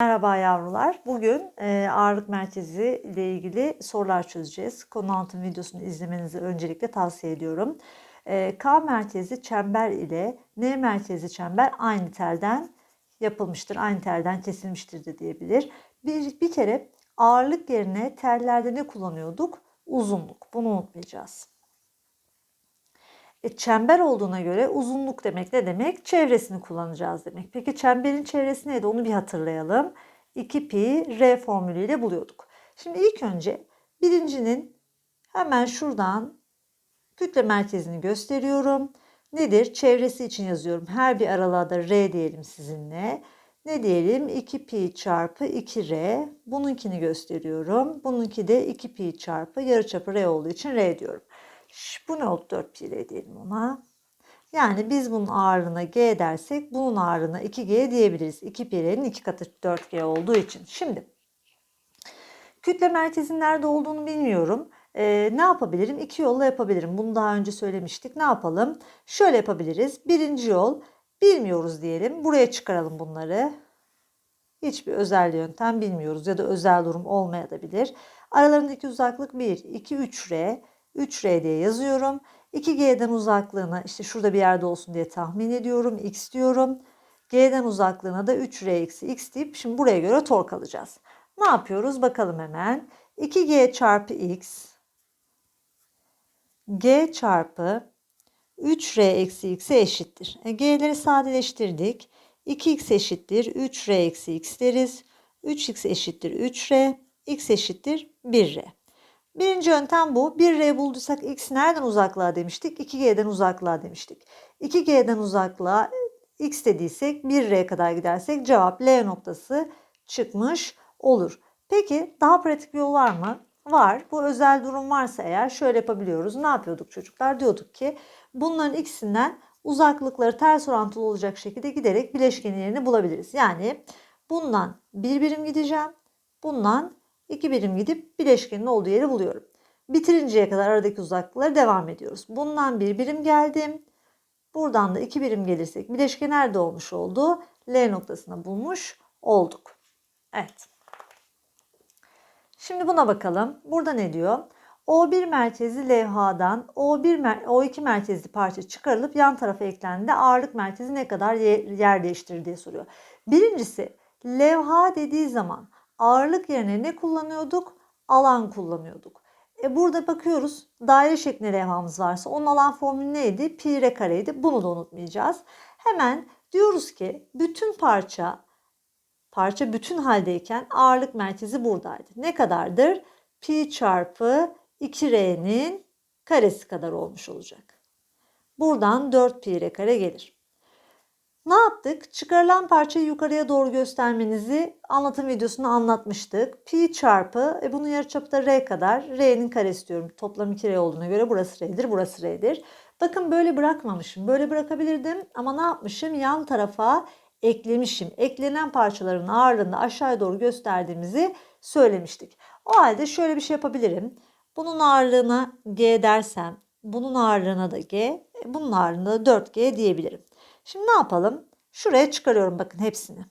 Merhaba yavrular. Bugün e, ağırlık merkezi ile ilgili sorular çözeceğiz. Konu altın videosunu izlemenizi öncelikle tavsiye ediyorum. E, K merkezi çember ile N merkezi çember aynı telden yapılmıştır. Aynı telden kesilmiştir de diyebilir. Bir, bir kere ağırlık yerine tellerde ne kullanıyorduk? Uzunluk. Bunu unutmayacağız. E, çember olduğuna göre uzunluk demek ne demek? Çevresini kullanacağız demek. Peki çemberin çevresi neydi? Onu bir hatırlayalım. 2 pi r formülüyle buluyorduk. Şimdi ilk önce birincinin hemen şuradan kütle merkezini gösteriyorum. Nedir? Çevresi için yazıyorum. Her bir aralığa da r diyelim sizinle. Ne diyelim? 2 pi çarpı 2r. Bununkini gösteriyorum. Bununki de 2 pi çarpı yarıçapı r olduğu için r diyorum. Bu ne oldu 4 pi r diyelim ona. Yani biz bunun ağırlığına g dersek bunun ağırlığına 2g diyebiliriz. 2 pi r'nin 2 katı 4g olduğu için. Şimdi kütle merkezinin nerede olduğunu bilmiyorum. Ee, ne yapabilirim? İki yolla yapabilirim. Bunu daha önce söylemiştik. Ne yapalım? Şöyle yapabiliriz. Birinci yol bilmiyoruz diyelim. Buraya çıkaralım bunları. Hiçbir özel yöntem bilmiyoruz ya da özel durum olmayabilir. Aralarındaki uzaklık 1, 2, 3R. 3R diye yazıyorum. 2G'den uzaklığına işte şurada bir yerde olsun diye tahmin ediyorum. X diyorum. G'den uzaklığına da 3R eksi X deyip şimdi buraya göre tork alacağız. Ne yapıyoruz? Bakalım hemen. 2G çarpı X G çarpı 3R eksi X'e eşittir. E, G'leri sadeleştirdik. 2X eşittir 3R eksi X deriz. 3X eşittir 3R. X eşittir 1R. Birinci yöntem bu. 1R bulduysak X nereden uzaklığa demiştik? 2G'den uzaklığa demiştik. 2G'den uzaklığa X dediysek 1R kadar gidersek cevap L noktası çıkmış olur. Peki daha pratik bir yol var mı? Var. Bu özel durum varsa eğer şöyle yapabiliyoruz. Ne yapıyorduk çocuklar? Diyorduk ki bunların ikisinden uzaklıkları ters orantılı olacak şekilde giderek bileşkenin yerini bulabiliriz. Yani bundan bir birim gideceğim. Bundan iki birim gidip bileşkenin olduğu yeri buluyorum. Bitirinceye kadar aradaki uzaklıkları devam ediyoruz. Bundan bir birim geldim. Buradan da iki birim gelirsek bileşke nerede olmuş oldu? L noktasına bulmuş olduk. Evet. Şimdi buna bakalım. Burada ne diyor? O1 merkezi levhadan O1 mer O2 merkezli parça çıkarılıp yan tarafa eklendiğinde ağırlık merkezi ne kadar yer değiştirir diye soruyor. Birincisi levha dediği zaman ağırlık yerine ne kullanıyorduk? Alan kullanıyorduk. E burada bakıyoruz daire şeklinde levhamız varsa onun alan formülü neydi? Pi r kareydi. Bunu da unutmayacağız. Hemen diyoruz ki bütün parça parça bütün haldeyken ağırlık merkezi buradaydı. Ne kadardır? Pi çarpı 2R'nin karesi kadar olmuş olacak. Buradan 4 pi r kare gelir. Ne yaptık? Çıkarılan parçayı yukarıya doğru göstermenizi anlatım videosunda anlatmıştık. Pi çarpı, e bunun yarıçapı da r kadar. R'nin karesi diyorum. Toplam 2r olduğuna göre burası r'dir, burası r'dir. Bakın böyle bırakmamışım. Böyle bırakabilirdim ama ne yapmışım? Yan tarafa eklemişim. Eklenen parçaların ağırlığını aşağıya doğru gösterdiğimizi söylemiştik. O halde şöyle bir şey yapabilirim. Bunun ağırlığına G dersem, bunun ağırlığına da G, e, bunun ağırlığına da 4G diyebilirim. Şimdi ne yapalım? Şuraya çıkarıyorum bakın hepsini.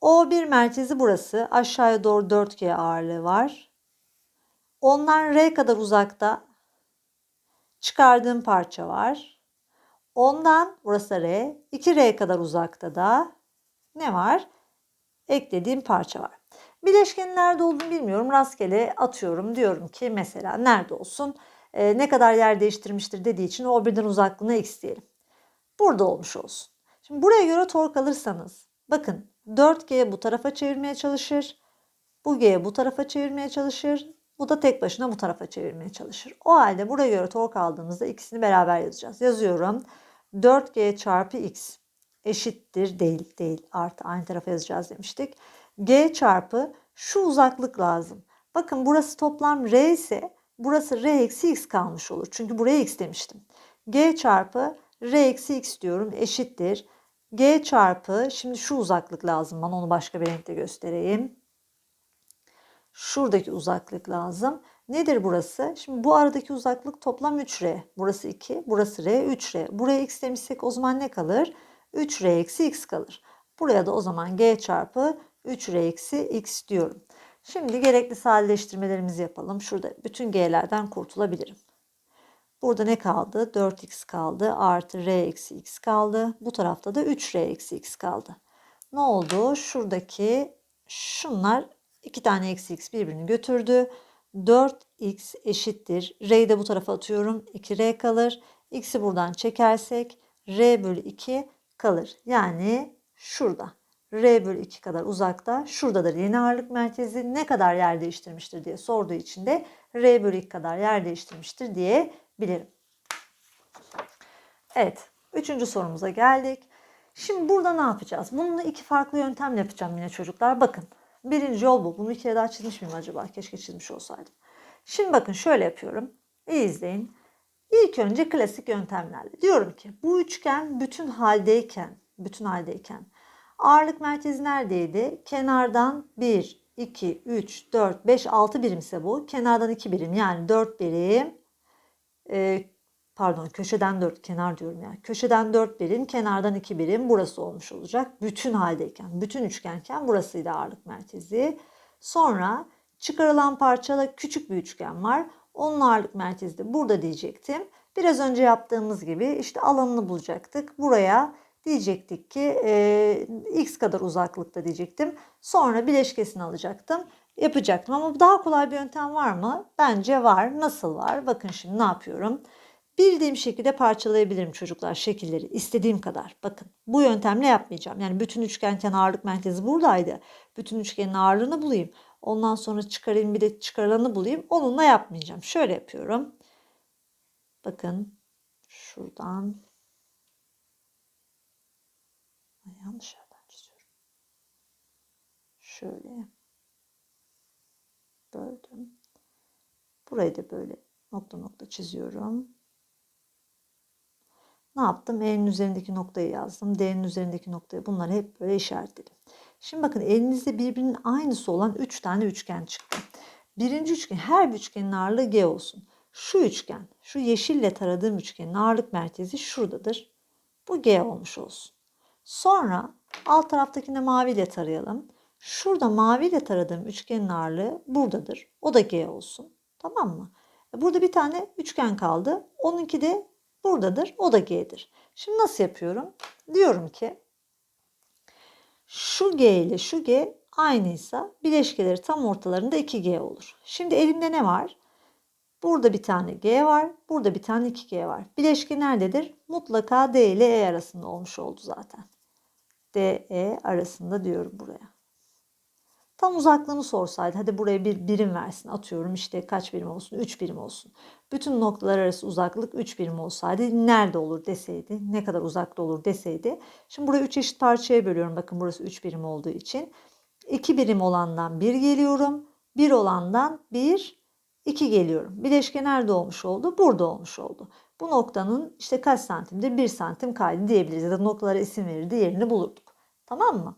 O1 merkezi burası. Aşağıya doğru 4G ağırlığı var. Ondan R kadar uzakta çıkardığım parça var. Ondan burası R. 2R kadar uzakta da ne var? Eklediğim parça var. Bileşkenin nerede olduğunu bilmiyorum. Rastgele atıyorum. Diyorum ki mesela nerede olsun? E, ne kadar yer değiştirmiştir dediği için o birden uzaklığına x diyelim. Burada olmuş olsun. Şimdi buraya göre tork alırsanız bakın 4G bu tarafa çevirmeye çalışır. Bu G bu tarafa çevirmeye çalışır. Bu da tek başına bu tarafa çevirmeye çalışır. O halde buraya göre tork aldığımızda ikisini beraber yazacağız. Yazıyorum. 4G çarpı X eşittir değil değil artı aynı tarafa yazacağız demiştik. G çarpı şu uzaklık lazım. Bakın burası toplam R ise burası R eksi X kalmış olur. Çünkü buraya X demiştim. G çarpı R eksi X diyorum eşittir. G çarpı şimdi şu uzaklık lazım bana onu başka bir renkte göstereyim. Şuradaki uzaklık lazım. Nedir burası? Şimdi bu aradaki uzaklık toplam 3R. Burası 2, burası R, 3R. Buraya X demişsek o zaman ne kalır? 3R eksi X kalır. Buraya da o zaman G çarpı 3R eksi x diyorum. Şimdi gerekli sadeleştirmelerimizi yapalım. Şurada bütün G'lerden kurtulabilirim. Burada ne kaldı? 4x kaldı. Artı R eksi x kaldı. Bu tarafta da 3R eksi x kaldı. Ne oldu? Şuradaki şunlar iki tane eksi x birbirini götürdü. 4x eşittir. R'yi de bu tarafa atıyorum. 2R kalır. X'i buradan çekersek R bölü 2 kalır. Yani şurada. R bölü 2 kadar uzakta. Şuradadır yeni ağırlık merkezi. Ne kadar yer değiştirmiştir diye sorduğu için de R bölü 2 kadar yer değiştirmiştir diyebilirim. Evet. Üçüncü sorumuza geldik. Şimdi burada ne yapacağız? Bunu iki farklı yöntemle yapacağım yine çocuklar. Bakın. Birinci yol bu. Bunu bir kere daha çizmiş miyim acaba? Keşke çizmiş olsaydım. Şimdi bakın şöyle yapıyorum. İyi izleyin. İlk önce klasik yöntemlerle. Diyorum ki bu üçgen bütün haldeyken, bütün haldeyken ağırlık merkezi neredeydi? Kenardan 1, 2, 3, 4, 5, 6 birimse bu. Kenardan 2 birim yani 4 birim. Ee, pardon köşeden 4 kenar diyorum yani. Köşeden 4 birim, kenardan 2 birim burası olmuş olacak. Bütün haldeyken, bütün üçgenken burasıydı ağırlık merkezi. Sonra çıkarılan parçada küçük bir üçgen var. Onun ağırlık merkezi de burada diyecektim. Biraz önce yaptığımız gibi işte alanını bulacaktık. Buraya diyecektik ki e, x kadar uzaklıkta diyecektim. Sonra bileşkesini alacaktım. Yapacaktım ama daha kolay bir yöntem var mı? Bence var. Nasıl var? Bakın şimdi ne yapıyorum? Bildiğim şekilde parçalayabilirim çocuklar şekilleri istediğim kadar. Bakın bu yöntemle yapmayacağım. Yani bütün üçgenken ağırlık merkezi buradaydı. Bütün üçgenin ağırlığını bulayım. Ondan sonra çıkarayım bir de çıkarılanı bulayım. Onunla yapmayacağım. Şöyle yapıyorum. Bakın şuradan yanlış yerden çiziyorum. Şöyle böldüm. Burayı da böyle nokta nokta çiziyorum. Ne yaptım? E'nin üzerindeki noktayı yazdım. D'nin üzerindeki noktayı. Bunları hep böyle işaretledim. Şimdi bakın elinizde birbirinin aynısı olan 3 tane üçgen çıktı. Birinci üçgen her bir üçgenin ağırlığı G olsun. Şu üçgen, şu yeşille taradığım üçgenin ağırlık merkezi şuradadır. Bu G olmuş olsun. Sonra alt taraftakini maviyle tarayalım. Şurada maviyle taradığım üçgenin ağırlığı buradadır. O da G olsun. Tamam mı? E, burada bir tane üçgen kaldı. Onunki de buradadır. O da G'dir. Şimdi nasıl yapıyorum? Diyorum ki şu G ile şu G aynıysa bileşkeleri tam ortalarında 2G olur. Şimdi elimde ne var? Burada bir tane G var. Burada bir tane 2G var. Bileşke nerededir? Mutlaka D ile E arasında olmuş oldu zaten. D, E arasında diyorum buraya. Tam uzaklığını sorsaydı hadi buraya bir birim versin atıyorum işte kaç birim olsun 3 birim olsun. Bütün noktalar arası uzaklık 3 birim olsaydı nerede olur deseydi ne kadar uzakta olur deseydi. Şimdi burayı 3 eşit parçaya bölüyorum bakın burası 3 birim olduğu için. 2 birim olandan 1 geliyorum. 1 olandan 1 2 geliyorum. Bileşke nerede olmuş oldu? Burada olmuş oldu. Bu noktanın işte kaç santimde 1 santim kaydı diyebiliriz. Ya da noktalara isim verirdi yerini bulurduk. Tamam mı?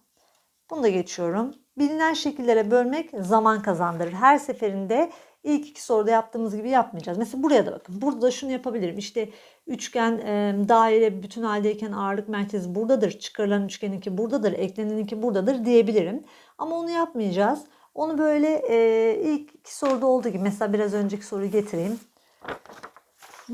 Bunu da geçiyorum. Bilinen şekillere bölmek zaman kazandırır. Her seferinde ilk iki soruda yaptığımız gibi yapmayacağız. Mesela buraya da bakın. Burada da şunu yapabilirim. İşte üçgen, e, daire bütün haldeyken ağırlık merkezi buradadır. Çıkarılan üçgeninki buradadır. Ekleneninki buradadır diyebilirim. Ama onu yapmayacağız. Onu böyle e, ilk iki soruda olduğu gibi mesela biraz önceki soruyu getireyim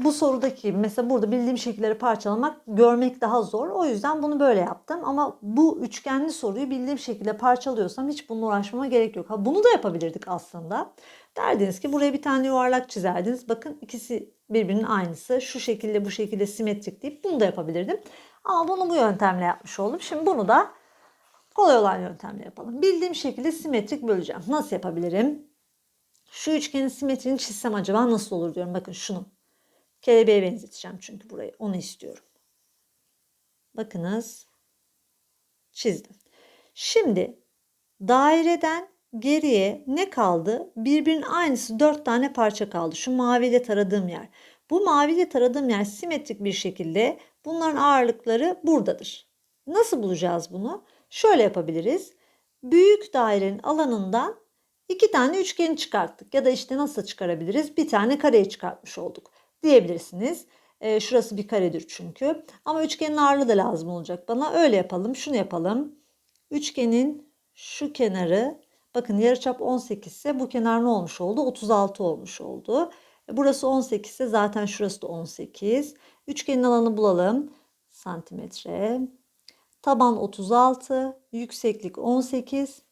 bu sorudaki mesela burada bildiğim şekilleri parçalamak görmek daha zor. O yüzden bunu böyle yaptım. Ama bu üçgenli soruyu bildiğim şekilde parçalıyorsam hiç bununla uğraşmama gerek yok. Ha, bunu da yapabilirdik aslında. Derdiniz ki buraya bir tane yuvarlak çizerdiniz. Bakın ikisi birbirinin aynısı. Şu şekilde bu şekilde simetrik deyip bunu da yapabilirdim. Ama bunu bu yöntemle yapmış oldum. Şimdi bunu da kolay olan yöntemle yapalım. Bildiğim şekilde simetrik böleceğim. Nasıl yapabilirim? Şu üçgenin simetriğini çizsem acaba nasıl olur diyorum. Bakın şunu. Kelebeğe benzeteceğim çünkü burayı. Onu istiyorum. Bakınız. Çizdim. Şimdi daireden geriye ne kaldı? Birbirinin aynısı dört tane parça kaldı. Şu maviyle taradığım yer. Bu maviyle taradığım yer simetrik bir şekilde bunların ağırlıkları buradadır. Nasıl bulacağız bunu? Şöyle yapabiliriz. Büyük dairenin alanından iki tane üçgeni çıkarttık. Ya da işte nasıl çıkarabiliriz? Bir tane kareyi çıkartmış olduk diyebilirsiniz. E, şurası bir karedir çünkü. Ama üçgenin ağırlığı da lazım olacak bana. Öyle yapalım. Şunu yapalım. Üçgenin şu kenarı bakın yarıçap 18 ise bu kenar ne olmuş oldu? 36 olmuş oldu. E, Burası 18 ise zaten şurası da 18. Üçgenin alanı bulalım. Santimetre. Taban 36, yükseklik 18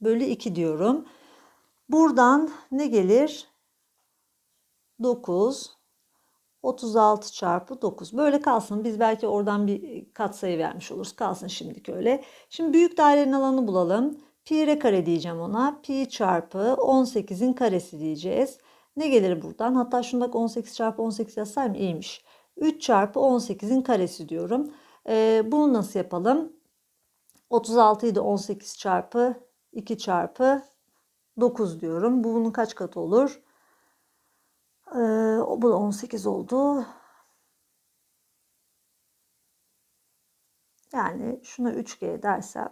bölü 2 diyorum. Buradan ne gelir? 9. 36 çarpı 9. Böyle kalsın. Biz belki oradan bir katsayı vermiş oluruz. Kalsın şimdilik öyle. Şimdi büyük dairenin alanı bulalım. Pi r kare diyeceğim ona. Pi çarpı 18'in karesi diyeceğiz. Ne gelir buradan? Hatta şunu bak 18 çarpı 18 yazsaydım iyiymiş. 3 çarpı 18'in karesi diyorum. Ee, bunu nasıl yapalım? 36'yı da 18 çarpı 2 çarpı 9 diyorum. Bu bunun kaç katı olur? Ee, bu da 18 oldu. Yani şuna 3G dersem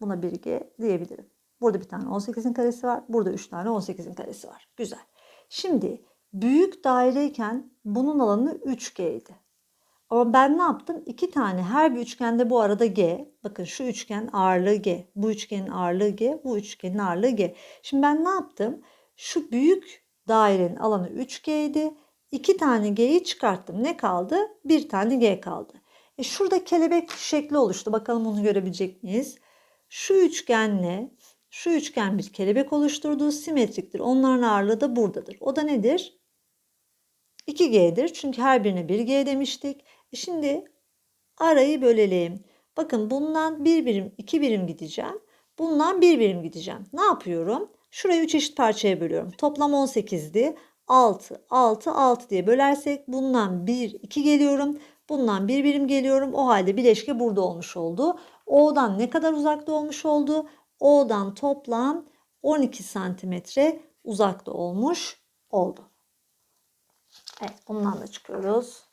buna 1G diyebilirim. Burada bir tane 18'in karesi var. Burada 3 tane 18'in karesi var. Güzel. Şimdi büyük daireyken bunun alanı 3G'ydi. Ama ben ne yaptım? İki tane her bir üçgende bu arada G. Bakın şu üçgen ağırlığı G. Bu üçgenin ağırlığı G. Bu üçgenin ağırlığı G. Şimdi ben ne yaptım? Şu büyük dairenin alanı 3G'ydi. İki tane G'yi çıkarttım. Ne kaldı? Bir tane G kaldı. E şurada kelebek şekli oluştu. Bakalım onu görebilecek miyiz? Şu üçgenle şu üçgen bir kelebek oluşturduğu simetriktir. Onların ağırlığı da buradadır. O da nedir? 2G'dir. Çünkü her birine 1G demiştik. E şimdi arayı bölelim. Bakın bundan bir birim, iki birim gideceğim. Bundan bir birim gideceğim. Ne yapıyorum? Şurayı 3 eşit parçaya bölüyorum. Toplam 18'di. 6, 6, 6 diye bölersek bundan 1, 2 geliyorum. Bundan bir birim geliyorum. O halde bileşke burada olmuş oldu. O'dan ne kadar uzakta olmuş oldu? O'dan toplam 12 santimetre uzakta olmuş oldu. Evet bundan da çıkıyoruz.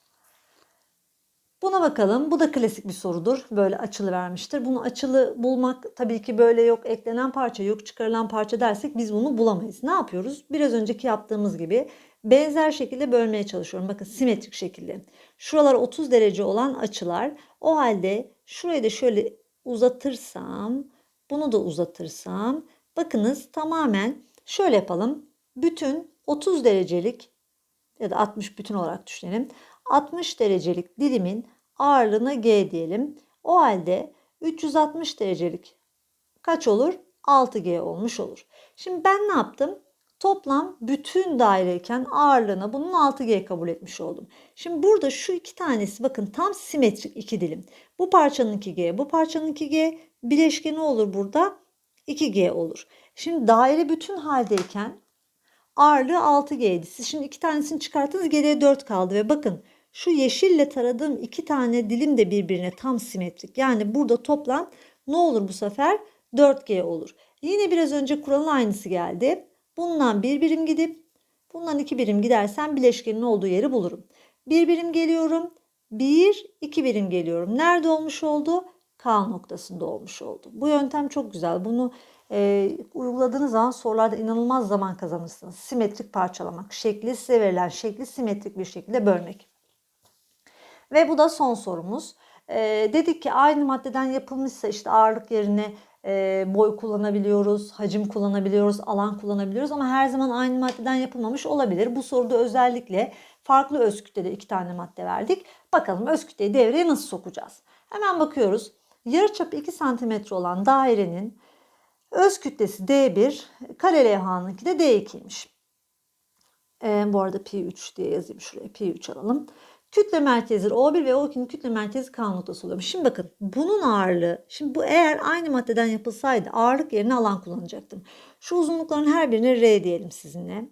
Buna bakalım. Bu da klasik bir sorudur. Böyle açılı vermiştir. Bunu açılı bulmak tabii ki böyle yok eklenen parça yok çıkarılan parça dersek biz bunu bulamayız. Ne yapıyoruz? Biraz önceki yaptığımız gibi benzer şekilde bölmeye çalışıyorum. Bakın simetrik şekilde. Şuralar 30 derece olan açılar. O halde şurayı da şöyle uzatırsam, bunu da uzatırsam bakınız tamamen şöyle yapalım. Bütün 30 derecelik ya da 60 bütün olarak düşünelim. 60 derecelik dilimin ağırlığına G diyelim. O halde 360 derecelik kaç olur? 6G olmuş olur. Şimdi ben ne yaptım? Toplam bütün daireyken ağırlığına bunun 6G kabul etmiş oldum. Şimdi burada şu iki tanesi bakın tam simetrik iki dilim. Bu parçanın 2G, bu parçanın 2G bileşke ne olur burada? 2G olur. Şimdi daire bütün haldeyken ağırlığı 6G'ydi. Siz şimdi iki tanesini çıkarttınız geriye 4 kaldı ve bakın şu yeşille taradığım iki tane dilim de birbirine tam simetrik. Yani burada toplam ne olur bu sefer? 4G olur. Yine biraz önce kuralın aynısı geldi. Bundan bir birim gidip bundan iki birim gidersem bileşkenin olduğu yeri bulurum. Bir birim geliyorum. Bir, iki birim geliyorum. Nerede olmuş oldu? K noktasında olmuş oldu. Bu yöntem çok güzel. Bunu e, uyguladığınız zaman sorularda inanılmaz zaman kazanırsınız. Simetrik parçalamak, şekli size verilen şekli simetrik bir şekilde bölmek. Ve bu da son sorumuz. E, dedik ki aynı maddeden yapılmışsa işte ağırlık yerine e, boy kullanabiliyoruz, hacim kullanabiliyoruz, alan kullanabiliyoruz ama her zaman aynı maddeden yapılmamış olabilir. Bu soruda özellikle farklı öz kütlede iki tane madde verdik. Bakalım öz kütleyi devreye nasıl sokacağız? Hemen bakıyoruz. Yarıçapı 2 cm olan dairenin öz kütlesi D1, kare levhanınki de D2'ymiş. E, bu arada pi 3 diye yazayım şuraya. Pi 3 alalım. Kütle merkezi O1 ve O2'nin kütle merkezi K noktası oluyor. Şimdi bakın bunun ağırlığı, şimdi bu eğer aynı maddeden yapılsaydı ağırlık yerine alan kullanacaktım. Şu uzunlukların her birine R diyelim sizinle.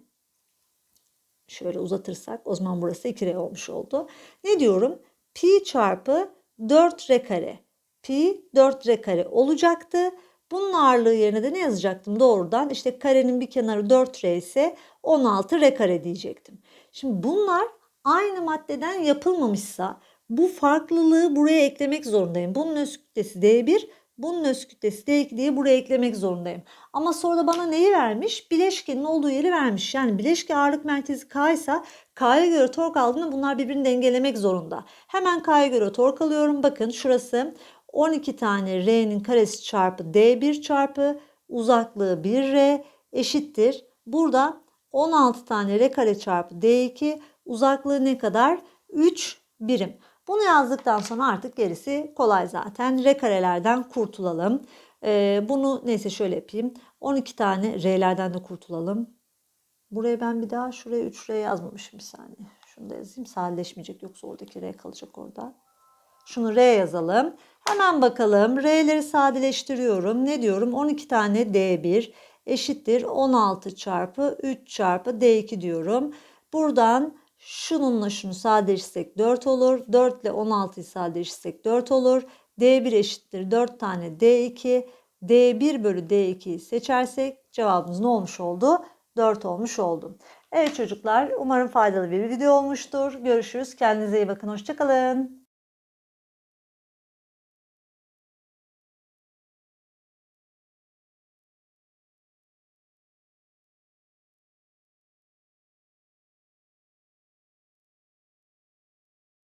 Şöyle uzatırsak o zaman burası 2R olmuş oldu. Ne diyorum? Pi çarpı 4R kare. Pi 4R kare olacaktı. Bunun ağırlığı yerine de ne yazacaktım doğrudan? İşte karenin bir kenarı 4R ise 16R kare diyecektim. Şimdi bunlar aynı maddeden yapılmamışsa bu farklılığı buraya eklemek zorundayım. Bunun öz kütlesi D1, bunun öz kütlesi D2 diye buraya eklemek zorundayım. Ama sonra da bana neyi vermiş? Bileşkenin olduğu yeri vermiş. Yani bileşke ağırlık merkezi K ise K'ya göre tork aldığında bunlar birbirini dengelemek zorunda. Hemen K'ya göre tork alıyorum. Bakın şurası 12 tane R'nin karesi çarpı D1 çarpı uzaklığı 1R eşittir. Burada 16 tane R kare çarpı D2 uzaklığı ne kadar? 3 birim. Bunu yazdıktan sonra artık gerisi kolay zaten. R karelerden kurtulalım. Ee, bunu neyse şöyle yapayım. 12 tane R'lerden de kurtulalım. Buraya ben bir daha şuraya 3R yazmamışım bir saniye. Şunu da yazayım. Sadeleşmeyecek yoksa oradaki R kalacak orada. Şunu R yazalım. Hemen bakalım. R'leri sadeleştiriyorum. Ne diyorum? 12 tane D1 eşittir 16 çarpı 3 çarpı D2 diyorum. Buradan şununla şunu sadeleştirsek 4 olur. 4 ile 16'yı sadeleştirsek 4 olur. D1 eşittir 4 tane D2. D1 bölü D2'yi seçersek cevabımız ne olmuş oldu? 4 olmuş oldu. Evet çocuklar umarım faydalı bir video olmuştur. Görüşürüz. Kendinize iyi bakın. Hoşçakalın.